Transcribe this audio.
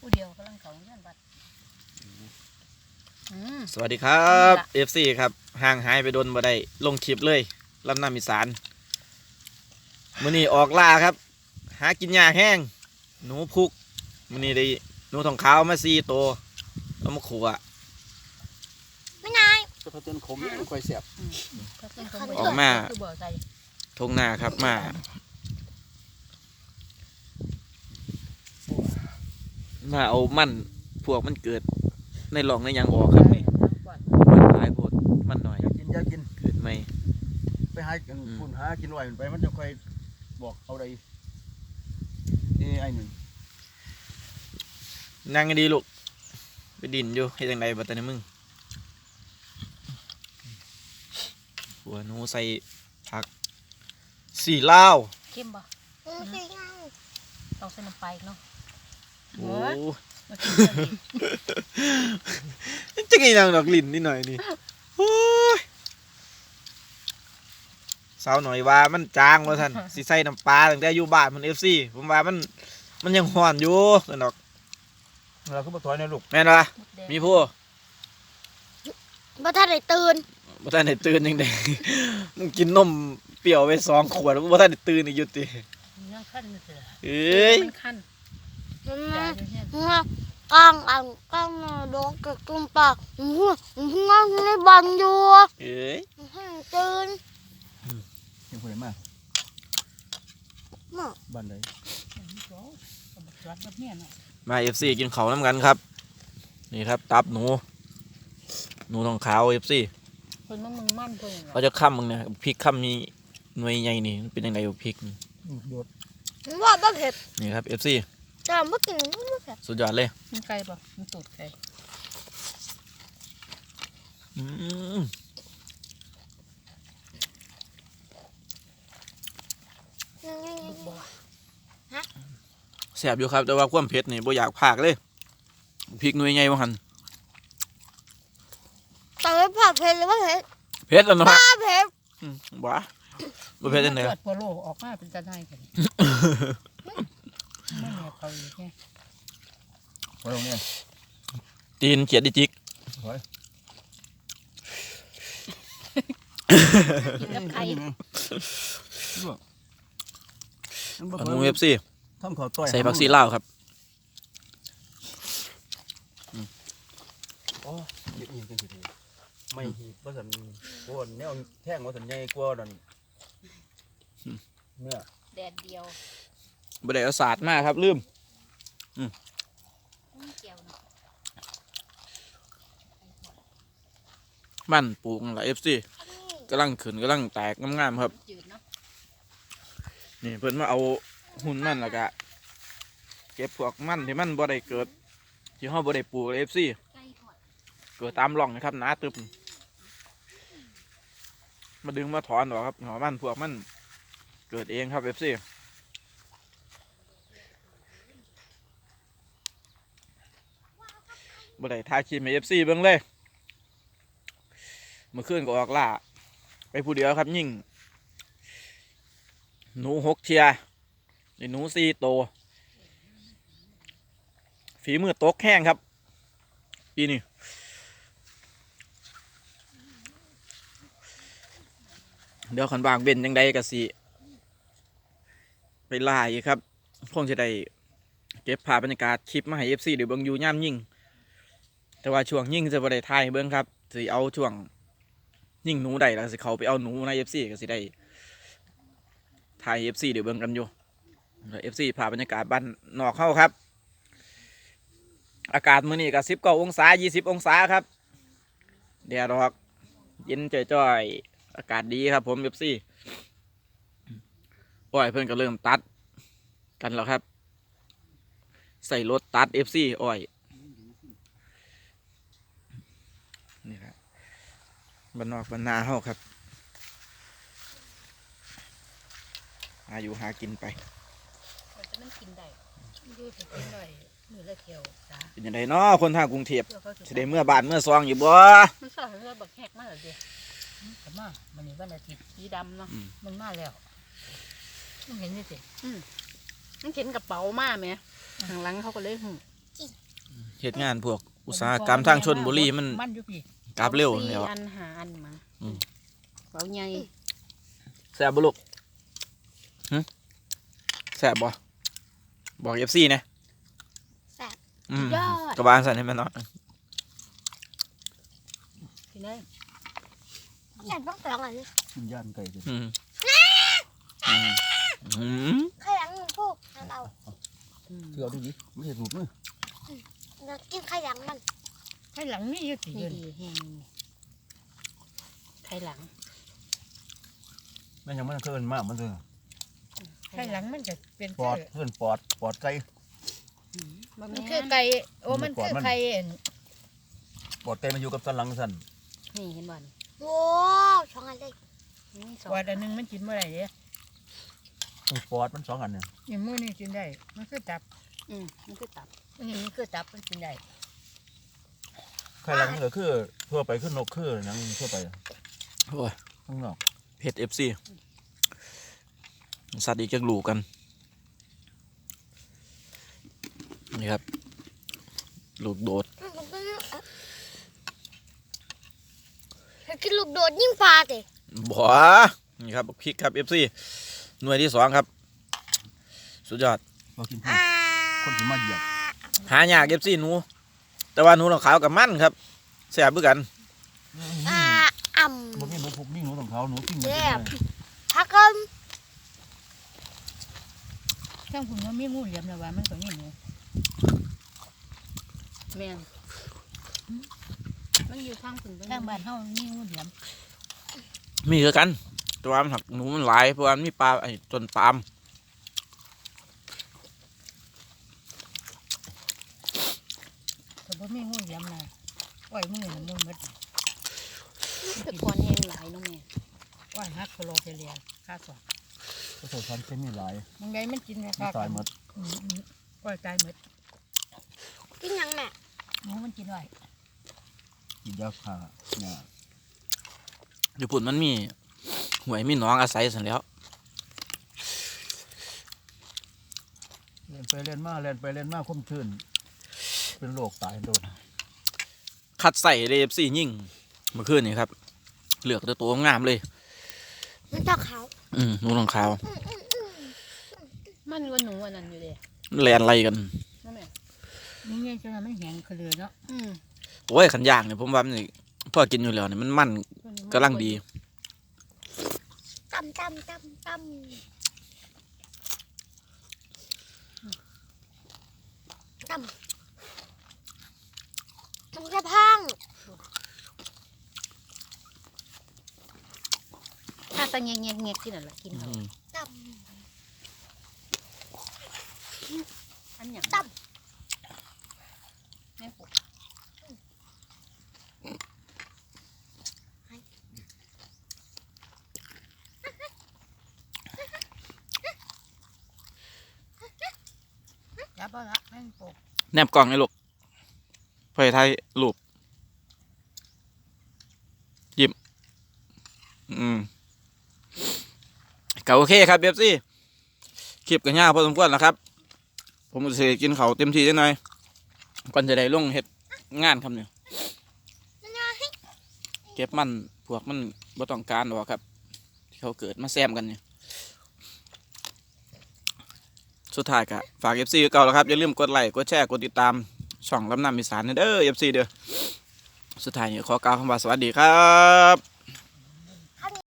ผู้เดียวกำลังเขาเงื่อนบัดอืม สวัสดีครับนี่ล่ะ FC ครับห่างหายไปโดนบ่ได้ลงคลิปเลยลำน้ำอีสานมื้อนี้ออกล่าครับ หากินหญ้าแห้ง หนูพุกมื้อนี้ได้หนูทองขาวมาสี่ตัวเอามาขัวจะพัฒนขมไม่ค่อยเสียบก็เป็นคนออกมาคือบ่อใส่ทงหน้าครับมา มาเอามัน พวกมันเกิด ในหลองในหยังออกครับนี่มันหลายโพดมันหน่อย อยากกินอยากกิน เกิดไม่ ไปหากินอืม คุณหากินไหวมันไปมันจะค่อยบอกเอาใดนี่ไอ้หนึ่งนั่งให้ดีลูก ไปดินอยู่ให้จังใดบัดตอนนี้มึงหัวหนูใส่ผักสี่ลาวเข้มบ่ ต้องใส่น้ำปลาอีกเนาะ โอ้มากินเรื่องนี้จะกินยังดอกลิ้นนิดหน่อยนี่โอ้ยสาวหน่อยว่ามันจางว่าท่านสิใส่น้ำปลาตั้งแต่อยู่บ้านมันเอฟซีผมว่ามัน มันยังห่อนอยู่กันดอกเราก็มาถอยในลูกแม่นวะมดแดงมีผู้บ่ทันได้ตื่นบ่ทันได้ตื่นยังไงมึงกินนมเปรี้ยวไปสองขวดบ่ทันได้ตื่นอีกอยู่ติยังขั้นอยู่เสือเอ้ยมันขั้น กลางอ่างกลางดอกกับกลุ่มปากหัวหัวในบันอยู่เอ้ยตื่นยังเผยมากมาบ้านไหนโอ้กระบอกรัดกับเนี่ยเนาะมา FC กินข้าวน้ำกันครับ นี่ครับ ตับหนู หนูทองขาว FC เพิ่นมันมึงมั่นเพิ่นเขาจะค้ำมึงเนี่ยพริกค้ำมีหน่วยใหญ่นี่มันเป็นยังไงกับพริกนี่โดดว่าบ่เผ็ดนี่ครับ FC แต่บ่กินบ่เผ็ดสุดยอดเลยมันไก่บ่มันตูดไก่อืมลูกบ่แสบอยู่ครับ แต่ว่าความเผ็ดนี่บ่อยากพากเลยพริกหน่วยใหญ่ว่าหันแต่ว่าผักเผ็ดหรือว่าเผ็ดเผ็ดแล้วเนาะป้าเผ็ดอืมบ้าบ่เผ็ดจังได๋เกิดโปโลออกมาเป็นตาได้กันไม่ เหนียวเขาอีกไงไว้ตรงนี้ตีนเขียดดิจิกกินกับไข่อันนู FC ทำข้าวต้อยใส่ผักซีลาวครับอ๋อเยอะอีกจังสิไม่หีบว่าสันโอ้แนวแท่งว่าสันใหญ่กว่านั่นเนี่ยแดดเดียว บ่ได้เอาสาดมาครับ ลืมไม่เกี่ยวเนาะมันปลูกนั่นล่ะ FC กำลังขึ้นกำลังแตกงามๆครับ นี่เพิ่นมาเอาหุ่นมันแล้วก็เก็บพวกมันที่มันบ่ได้เกิดที่เฮาบ่ได้ปลูกเลย FC ไก่ทอดเกิดตามร่องนะครับหนาตึบมาดึงมาถอนออกครับหัวมันพวกมันเกิดเองครับ FC บ่ได้ทาครีมให้ FC เบิ่งเลยเมื่อคืนก็ออกล่าไปผู้เดียวครับยิ่ง หนูหกเทียนี่หนูสี่โต ฝีมือตกแห้งครับ ปีนี้เดี๋ยวขันบางเบนยังได้กะสิไปล่าอีกครับ คงจะได้เก็บภาพบรรยากาศคลิปมาให้เอฟซีหรือบิงอยูย่ามยิ่ง แต่ว่าช่วงยิ่งจะบ่ได้ถ่ายเบิ้งครับสิเอาช่วงยิ่งหนูได้แล้วสิเขาไปเอาหนูในเอฟซีก็สิได้ไทยเอฟซีเดี๋ยวเบิ่งกันอยู่เอฟซีพาบรรยากาศบ้านนอกเข้าครับ อากาศมื้อนี้ก็สิบเก้าองศายี่สิบองศาครับแดดออกเย็นจ่อยๆอากาศดีครับ ผมเอฟซีอ้อยเพื่อนก็เริ่มตัดกันแล้วครับ ใส่รถตัดเอฟซีอ้อย นี่ครับบ้านนอกบ้านนาเฮาครับหาอยู่หากินไปมันจะมันกินได้ดูสิกินได้มือละเที่ยวจ้าเป็นยังไงเนาะคนทางกรุงเทพเพื่อเขาสิได้เมื่อบานเมื่อซองอยู่บ่มันสอนเรื่องบักแหกมาแล้วเดียวแต่มามันนี่วันอาทิตย์สีดำเนาะอืมมันมาแล้วมันเห็นนี่สิอืมมันเห็นกระเป๋ามาไหมข้างหลังเขาก็เลยหึจิเหตุงานพวก อุตสาหกรรมทางชนบุรีมันมันอยู่พี่กราบเร็วสี่แล้ว อันหาอันมาอืม เบาใหญ่แซ่บบ่ลูกหึแซ่บบ่บอกเอฟซีนะแซ่บอืมยอด กระบาลสั่นให้มันเนาะพี่น้อยอยากต้องสองอันนี้กินย่านไก่เลยอืมอืมอืมไข่หลังหนึ่งพวกนั่นเอาอืมเที่ยวดูดิไม่ใช่ถูกมั้ยเดี๋ย วกินไข่หลังมันไข่หลังนี่อยู่สินี่เย็นดีแห้งไข่หลังแม่ยังไม่ได้เกินมากมันเลยไข่หลังมันจะเป็นปอดเพื่อนปอดปอดไก่ อืมบ่มันแม่คือนไก่โอ้มันก่อนคือมันไข่เอ็นปอดไก่มาอยู่กับสันหลังสันนี่เห็นบ่นี่โว้สองอันเลยนี่สองปอดอันหนึงมันกินเมื่อไหร่เนี่ยปอดมันสองอันเนี่ยอีกมือนี่กินได้ มันคือตับ อืมมันคือตับอันนี้มันคือตับมันกินได้ไข่หลังเหลือคือทั่วไปขึ้นนกคือหนังทั่วไปโอ้ยข้างนอกเพชรเอฟซีสัตว์อีกจักลูกกัน นี่ครับ ลูกโดดอืมผมก็เลือกเอาถ้ากินลูกโดดยิ่งปลาเตะบัวนี่ครับพริกครับเอฟซีหน่วยที่สองครับ สุดยอดเรากินอ่า คนที่มาเหยียบหายากเอฟซีหนู แต่ว่าหนูของขาวกับมันครับแซ่บเพื่อกันอ่าอ่ำมันมีหนูพุกมีหนูของเขาหนูปิ้งแซ่บพักกันช่างคุณว่ามีงูเหลี่ยมแล้วว่ามันก็มีหนูแม่นมันอยู่ข้างคุณทางบ้านเฮามีงูเหลี่ยมมีคือกัน แต่ว่ามันหักหนูมันหลายเพราะว่ามันมีปลาไอ้ต้นปาล์ม แต่ บ่มีงูเหลี่ยมนะปล่อยมือน่ะมุนหมดคือคอนแห้งหลายเนาะแม่ปล่อยฮักโคโลเทเลียค่าสองก็ใส่พันธุ์เคมีหลายมึงไงมันกินแม่มันค่าตายหมดอืมอืมปล่อยตายหมดกินยังแม่หนูมันกินไว้กินยาฆ่าเนี่ยอยู่ปุ่นมันมีหวยมีหน้องอาศัยสันแหล้ว เล่นไปเล่นมาเล่นไปเล่นมาคุ้มชื่น เป็นโรคตายโดนคัดใส่เลยเอฟซียิ่งเมื่อคืนนี่ครับ เหลือกตัวตัวงามเลย มันต้องเขาอืมหนูของขาวมันก็หนูอันนั้นอยู่เด้แลนอะไรกันเนาะแม่นี่ไงจนมันแห้งคือเลยเนาะอืมโอ้ยขันย่างเนี่ยผมว่ามันนี่พ่อกินอยู่แล้วเนี่ยมันมันกำลังดีตำตำตำตำตำ มันจะพังถ้าตะเงียกเงียกเงียกที่นั่นแหละกินอืเอามตอันหยังตับแม่ปลูกจับเอาละแม่งปกแนบกล่องไอ้ลูกเพื่อไทยรูปยิ้มอืมก็โอเคครับเบบซี่คลิปกันยากพอสมควรแล้วครับ ผมจะกินเขาเต็มที่จังหน่อยก่อนจะได้ลงเห็ดงานครับเนี่ยเก็บมันพวกมันบ่ต้องการหรอกครับ ที่เขาเกิดมาแซมกันเนี่ยสุดท้ายก็ฝาก FC เก่าแล้วครับ อย่าลืมกดไลค์กดแชร์ กดติดตาม ช่องลำนำอีสานเด้อ FC เด้อสุดท้ายนี้ขอกล่าวคำว่าสวัสดีครับ